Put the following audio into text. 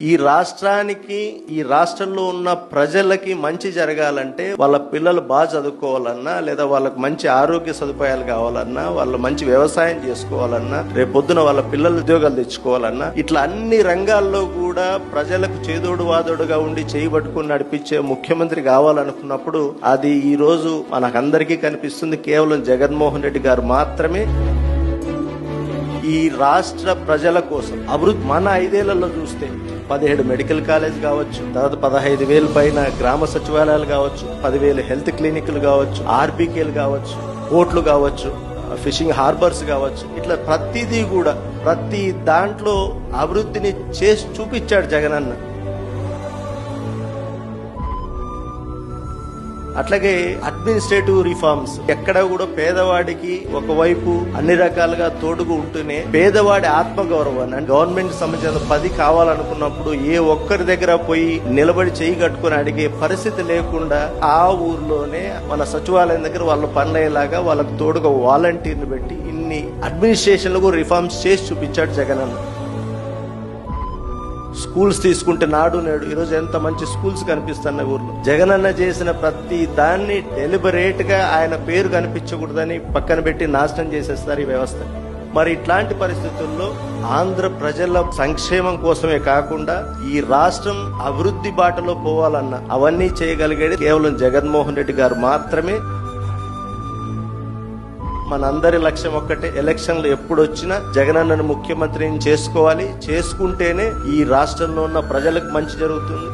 ఈ రాష్ట్రానికి ఈ రాష్ట్రంలో ఉన్న ప్రజలకి మంచి జరగాలంటే వాళ్ళ పిల్లలు బాగా చదువుకోవాలన్నా లేదా వాళ్ళకి మంచి ఆరోగ్య సదుపాయాలు కావాలన్నా వాళ్ళు మంచి వ్యవసాయం చేసుకోవాలన్నా రేపొద్దున వాళ్ళ పిల్లలు ఉద్యోగాలు తెచ్చుకోవాలన్నా ఇట్లా అన్ని రంగాల్లో కూడా ప్రజలకు చేదోడు వాదోడుగా ఉండి చేయబట్టుకుని నడిపించే ముఖ్యమంత్రి కావాలనుకున్నప్పుడు అది ఈ రోజు మనకందరికీ కనిపిస్తుంది. కేవలం జగన్మోహన్ రెడ్డి గారు మాత్రమే ఈ రాష్ట్ర ప్రజల కోసం అభివృద్ధి మన ఐదేళ్ళలో చూస్తే పదిహేడు మెడికల్ కాలేజ్ కావచ్చు తర్వాత పదహైదు వేల పైన గ్రామ సచివాలయాలు కావచ్చు పదివేలు హెల్త్ క్లినిక్లు కావచ్చు ఆర్బీకేలు కావచ్చు పోర్ట్లు కావచ్చు ఫిషింగ్ హార్బర్స్ కావచ్చు. ఇట్లా ప్రతిదీ కూడా ప్రతి దాంట్లో అభివృద్ధిని చేసి చూపించాడు జగనన్న. అట్లాగే అడ్మినిస్ట్రేటివ్ రిఫార్మ్స్ ఎక్కడ కూడా పేదవాడికి ఒకవైపు అన్ని రకాలుగా తోడుగా ఉంటూనే పేదవాడి ఆత్మగౌరవాన్ని అంటే గవర్నమెంట్ సంబంధించిన పది కావాలనుకున్నప్పుడు ఏ ఒక్కరి దగ్గర పోయి నిలబడి చేయి కట్టుకుని అడిగే పరిస్థితి లేకుండా ఆ ఊర్లోనే వాళ్ళ సచివాలయం దగ్గర వాళ్ళ పనులయ్యేలాగా వాళ్ళకు తోడుగా వాలంటీర్ని పెట్టి ఇన్ని అడ్మినిస్ట్రేషన్లకు రిఫార్మ్స్ చేసి చూపించాడు జగన్ అన్న స్కూల్స్ తీసుకుంటే నాడు నేడు. ఈరోజు ఎంత మంచి స్కూల్స్ కనిపిస్తున్నాయి ఊర్లో. జగనన్న చేసిన ప్రతి దాన్ని డెలిబరేట్గా ఆయన పేరు కనిపించకూడదని పక్కన పెట్టి నాశనం చేసేస్తారు ఈ వ్యవస్థ. మరి ఇట్లాంటి పరిస్థితుల్లో ఆంధ్ర ప్రజల సంక్షేమం కోసమే కాకుండా ఈ రాష్ట్రం అభివృద్ధి బాటలో పోవాలన్న అవన్నీ చేయగలిగేది కేవలం జగన్మోహన్ రెడ్డి గారు మాత్రమే. మనందరి లక్ష్యం ఒక్కటే. ఎలక్షన్లు ఎప్పుడు వచ్చినా జగనన్నను ముఖ్యమంత్రిని చేసుకోవాలి. చేసుకుంటేనే ఈ రాష్ట్రంలో ఉన్న ప్రజలకు మంచి జరుగుతుంది.